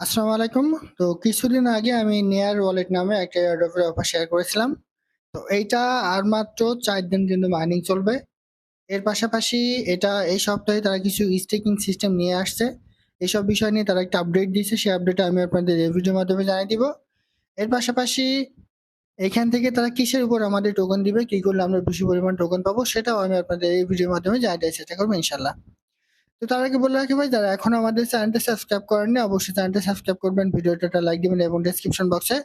আসসালামু আলাইকুম। তো কিছুদিন আগে আমি নেয়ার ওয়ালেট নামে একটা এয়ারড্রপের অফার শেয়ার করেছিলাম। তো এইটা আর মাত্র চার দিন কিন্তু মাইনিং চলবে। এর পাশাপাশি এটা এই সপ্তাহে তারা কিছু স্টেকিং সিস্টেম নিয়ে আসছে। এসব বিষয় নিয়ে তারা একটা আপডেট দিয়েছে। সেই আপডেটটা আমি আপনাদের এই ভিডিওর মাধ্যমে জানিয়ে দিব। এর পাশাপাশি এখান থেকে তারা কিসের উপর আমাদের টোকন দিবে, কী করলে আমরা বেশি পরিমাণ টোকন পাবো সেটাও আমি আপনাদের এই ভিডিওর মাধ্যমে জানিয়ে চেষ্টা করব ইনশাআল্লাহ। তো তার আগে বলে রাখি ভাই, যারা এখন আমাদের চ্যানেলটা সাবস্ক্রাইব করেননি, অবশ্যই চ্যানেলটা সাবস্ক্রাইব করবেন। ভিডিওটা লাইক দিবেন এবং ডেসক্রিপশন বক্সে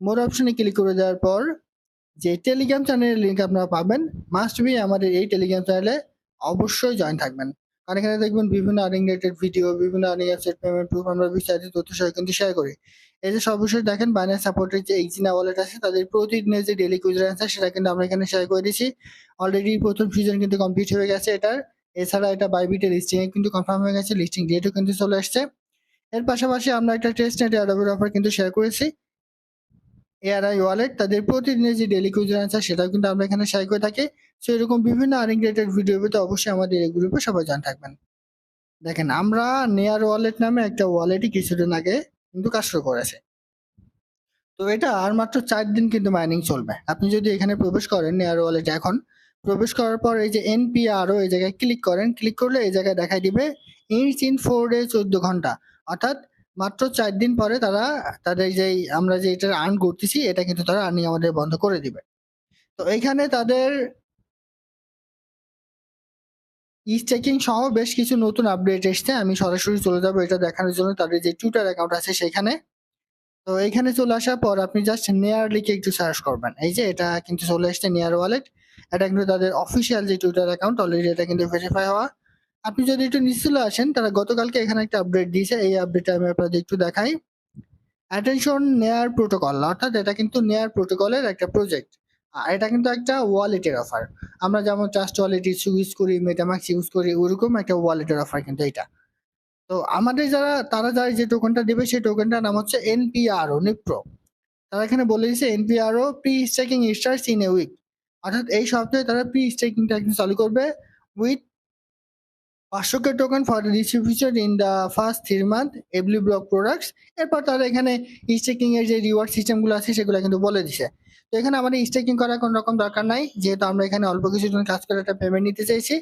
মোর অপশনে ক্লিক করে দেওয়ার পর যে টেলিগ্রাম চ্যানেলের লিঙ্ক আপনারা পাবেন মাস্ট বি আমাদের এই টেলিগ্রাম চ্যানেলে অবশ্যই জয়েন থাকবেন। কারণ এখানে দেখবেন বিভিন্ন আর্নিং রিলেটেড ভিডিও বিভিন্ন আর্নিং অ্যাপসেট পেমেন্ট প্রুফ আমরা বিস্তারিত তথ্য সহ কিন্তু শেয়ার করি। এই যে সর্বশেষ দেখেন বাইন্যান্স সাপোর্টের যে এক্সিনা ওয়ালেট আছে, তাদের প্রতিদিনের যে ডেলি কুইজার অ্যান্সার সেটা কিন্তু আমরা এখানে শেয়ার করে দিয়েছি। অলরেডি প্রথম সিজন কিন্তু কমপ্লিট হয়ে গেছে এটার। এছাড়া এটা বাইবিটের লিস্টিং এ কিন্তু কনফার্ম হয়ে গেছে লিস্টিং ডেটও কিন্তু চলে আসছে। এর পাশাপাশি আমরা একটা টেস্ট নেট অ্যাডোবের অফার কিন্তু শেয়ার করেছি। এআরআই ওয়ালেট তাদের প্রতিদিনের যে ডেলি কুইজার অ্যান্সার সেটাও কিন্তু আমরা এখানে শেয়ার করে থাকি। সো এরকম বিভিন্ন আর্নিং রিলেটেড ভিডিও পেতে অবশ্যই আমাদের এই গ্রুপে সবাই জান থাকবেন। দেখেন, আমরা নেয়ার ওয়ালেট নামে একটা ওয়ালেটই কিছুদিন আগে কিন্তু কাজ শুরু করেছে। তো এটা আর মাত্র চার দিন কিন্তু মাইনিং চলবে। আপনি যদি এখানে প্রবেশ করেন নেয়ার ওয়ালেট এখন প্রবেশ করার পর এই যে এনপিআরও এই জায়গায় ক্লিক করেন ক্লিক করলে এই জায়গায় দেখাই দিবে ইঞ্চ ইন ফোর ডে চোদ্দ ঘণ্টা। অর্থাৎ মাত্র চার দিন পরে তারা, তাদের যে আমরা যে এটা আর্ন করতেছি, এটা কিন্তু তারা আর্নিং আমাদের বন্ধ করে দিবে। তো এইখানে তাদের স্টেকিং সহ বেশ কিছু নতুন আপডেট এসছে। আমি সরাসরি চলে যাব এটা দেখানোর জন্য, তাদের যে টুইটার অ্যাকাউন্ট আছে সেখানে। তো এইখানে চলে আসার পর আপনি জাস্ট নেয়ার লিখে একটু সার্চ করবেন। এই যে এটা কিন্তু চলে এসছে নেয়ার ওয়ালেট এটা কিন্তু তাদের অফিসিয়াল যে টুইটার অ্যাকাউন্ট অলরেডি এটা কিন্তু ভেরিফাই হওয়া। আপনি যদি একটু নিচে চলে আসেন, তারা গতকালকে এখানে একটা আপডেট দিয়েছে। এই আপডেটটা আমি আপনাদের একটু দেখাই। অ্যাটেনশন নেয়ার প্রোটোকল অর্থাৎ এটা কিন্তু নেয়ার প্রোটোকলের একটা প্রজেক্ট আর এটা কিন্তু একটা ওয়ালেটের অফার আমরা যেমন ট্রাস্ট ওয়ালেট ইউজ করি মেটামাক্স ইউজ করি, ওরকম একটা ওয়ালেটের অফার কিন্তু এটা। তো আমাদের যারা, তারা যারা যে টোকেনটা দেবে, সেই টোকেনটার নাম হচ্ছে এনপিআরও নিপ্রো তারা এখানে বলে দিচ্ছে NPRO pre staking starts in a week অর্থাৎ এই সপ্তাহে তারা প্রি স্টেকিংটা একদম চালু করবে উইথ পাঁচশো K token for distribution in the first three month এভলি block products এরপর তারা এখানে স্টেকিং এর যে রিওয়ার্ড সিস্টেমগুলো আছে, সেগুলো কিন্তু বলে দিছে। তো এখানে আমাদের স্টেকিং করার কোনো রকম দরকার নাই, যেহেতু আমরা এখানে অল্প কিছু জন্য কাজ করে একটা পেমেন্ট নিতে চাইছি।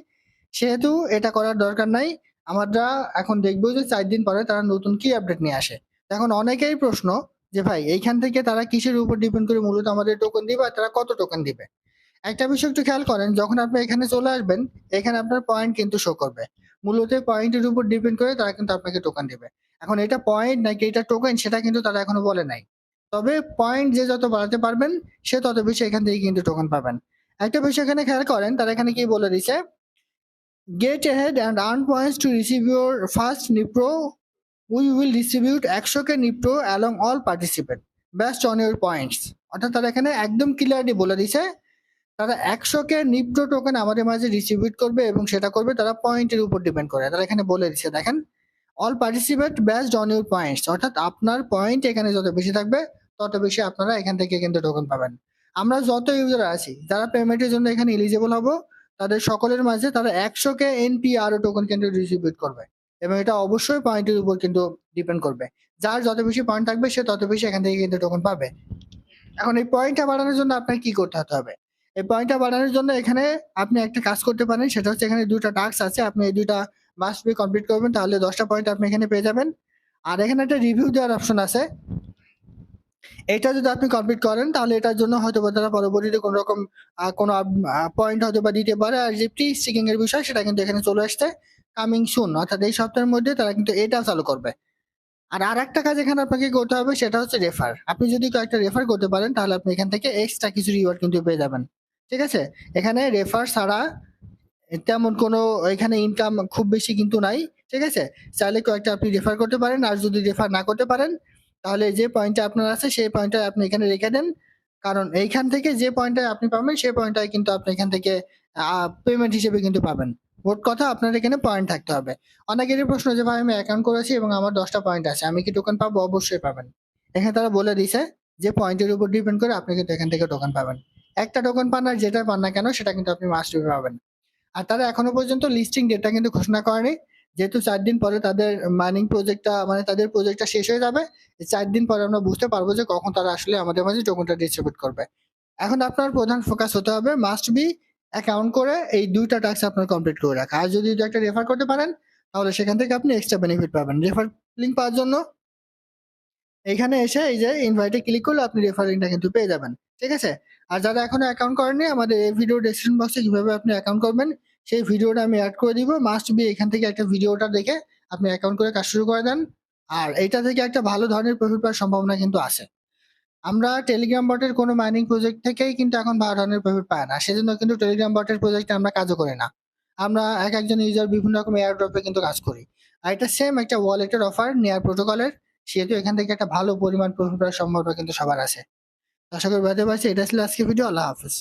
সেহেতু এটা করার দরকার নাই। আমরা এখন দেখব যে চার দিন পরে তারা নতুন কি আপডেট নিয়ে আসে। এখন অনেকেই প্রশ্ন যে ভাই, এইখান থেকে তারা কিসের উপর ডিপেন্ড করে মূলত আমাদের টোকেন দিবে আর তারা কত টোকেন দিবে? একটা বিষয় একটু খেয়াল করেন, যখন আপনি এখানে চলে আসবেন, এখানে আপনার পয়েন্ট কিন্তু শো করবে। মূলত পয়েন্টের উপর ডিপেন্ড করে তারা কিন্তু আপনাকে টোকেন দেবে। এখন এটা পয়েন্ট নাকি এটা টোকেন সেটা কিন্তু তারা এখনও বলে নাই। তবে পয়েন্ট যে যত বাড়াতে পারবেন, সে তত বেশি এখান থেকে কিন্তু টোকেন পাবেন। একটা বিষয় এখানে খেয়াল করেন, তারা এখানে কি বলে দিছে get ahead and earn points to receive your first Nipro. We will distribute একশো K Nipro along all participant based on your points অর্থাৎ তারা এখানে একদম ক্লিয়ারলি বলে দিছে তারা একশো কে নিপ্রো টোকেন আমাদের মাঝে ডিস্ট্রিবিউট করবে এবং সেটা করবে তারা পয়েন্টের উপর ডিপেন্ড করে। তারা এখানে বলে দিচ্ছে, দেখেন all participate based on your points অর্থাৎ আপনার পয়েন্ট এখানে যত বেশি থাকবে, তত বেশি আপনারা এখান থেকে কিন্তু টোকেন পাবেন। আমরা যত ইউজার আছি, যারা পেমেন্টের জন্য এখানে এলিজিবল হব, তাদের সকলের মাঝে তারা একশো কে এনপিআর টোকেন কিন্তু ডিস্ট্রিবিউট করবে এবং এটা অবশ্যই পয়েন্টের উপর কিন্তু ডিপেন্ড করবে। যার যত বেশি পয়েন্ট থাকবে, সে তত বেশি এখান থেকে কিন্তু টোকেন পাবে। এখন এই পয়েন্টটা বাড়ানোর জন্য আপনার কি করতে হবে? এই পয়েন্টটা বাড়ানোর জন্য এখানে আপনি একটা কাজ করতে পারেন, সেটা হচ্ছে এখানে দুটা টাস্ক আছে, আপনি এই দুইটা মাস্ট বি কমপ্লিট করবেন, তাহলে দশটা পয়েন্ট আপনি এখানে পেয়ে যাবেন। আর এখানে একটা রিভিউ দেওয়ার অপশন আছে। এটা যদি আপনি কমপ্লিট করেন, তাহলে এটার জন্য হয়তো বা তারা পরবর্তীতে কোনো রকম কোনো পয়েন্ট হয়তো বা দিতে পারে। আর যে প্রি স্টিকিং এর বিষয়, সেটা কিন্তু এখানে চলে আসছে। কামিং সুন অর্থাৎ এই সপ্তাহের মধ্যে তারা কিন্তু এটা চালু করবে। আর আর একটা কাজ এখানে আপনাকে করতে হবে, সেটা হচ্ছে রেফার আপনি যদি কয়েকটা রেফার করতে পারেন, তাহলে আপনি এখান থেকে এক্সট্রা কিছু রিওয়ার্ড কিন্তু পেয়ে যাবেন। ঠিক আছে? এখানে রেফার ছাড়া তেমন কোনো এখানে ইনকাম খুব বেশি কিন্তু নাই, ঠিক আছে? চাইলে কয়েকটা আপনি রেফার করতে পারেন, আর যদি রেফার না করতে পারেন, তাহলে যে পয়েন্টটা আপনার আছে, সেই পয়েন্টটা আপনি এখানে রেখে দেন। কারণ এইখান থেকে যে পয়েন্টটা আপনি পাবেন, সেই পয়েন্টটাই কিন্তু আপনি এখান থেকে পেমেন্ট হিসেবে কিন্তু পাবেন। মোট কথা আপনার এখানে পয়েন্ট থাকতে হবে। অনেকেরই প্রশ্ন যে, ভাই, আমি অ্যাকাউন্ট করেছি এবং আমার দশটা পয়েন্ট আছে, আমি কি টোকেন পাবো? অবশ্যই পাবেন। এখানে তারা বলে দিছে যে পয়েন্টের উপর ডিপেন্ড করে আপনি কিন্তু এখান থেকে টোকেন পাবেন। একটা টোকেন পান আর যেটা পান না কেন, সেটা কিন্তু আপনি মাস্ট পাবেন। আর তারা এখনও পর্যন্ত লিস্টিং ডেটটা কিন্তু ঘোষণা করেনি। যেহেতু চার দিন পরে তাদের মাইনিং প্রজেক্টটা মানে তাদের প্রজেক্টটা শেষ হয়ে যাবে চার দিন পরে আমরা বুঝতে পারব যে কখন তারা আসলে আমাদের মাঝে টোকনটা ডিস্ট্রিবিউট করবে। এখন আপনার প্রধান ফোকাস হতে হবে মাস্ট বি অ্যাকাউন্ট করে এই দুইটা টাস্ক আপনার কমপ্লিট করে রাখা। আর যদি একটা রেফার করতে পারেন, তাহলে সেখান থেকে আপনি এক্সট্রা বেনিফিট পাবেন। রেফার লিঙ্ক পাওয়ার জন্য এখানে এসে এই যে ইনভাইটে ক্লিক করলে আপনি রেফারিংটা কিন্তু পেয়ে যাবেন, ঠিক আছে? আর যারা এখনও অ্যাকাউন্ট করেনি আমাদের এই ভিডিও ডেসক্রিপশন বক্সে কীভাবে আপনি অ্যাকাউন্ট করবেন, সেই ভিডিওটা আমি অ্যাড করে দিব। মাস্ট বি এখান থেকে একটা ভিডিওটা দেখে আপনি অ্যাকাউন্ট করে কাজ শুরু করে দেন। আর এইটা থেকে একটা ভালো ধরনের প্রফিট পাওয়ার সম্ভাবনা কিন্তু আছে। আমরা টেলিগ্রাম বটের কোনো মাইনিং প্রজেক্ট থেকেই কিন্তু এখন ভালো ধরনের প্রফিট পাই না। সেজন্য কিন্তু টেলিগ্রাম বটের প্রজেক্টে আমরা কাজও করি না। আমরা এক একজন ইউজার বিভিন্ন রকম এয়ার ড্রপে কিন্তু কাজ করি। আর এটা সেম একটা ওয়ালেটের অফার নেয়ার প্রোটোকলের সেহেতু এখান থেকে একটা ভালো পরিমাণ প্রফিট পাওয়ার সম্ভাবনা কিন্তু সবার আছে। আশা করি পারছি এটা ছিল আজকে ভিডিও আল্লাহ হাফিজ।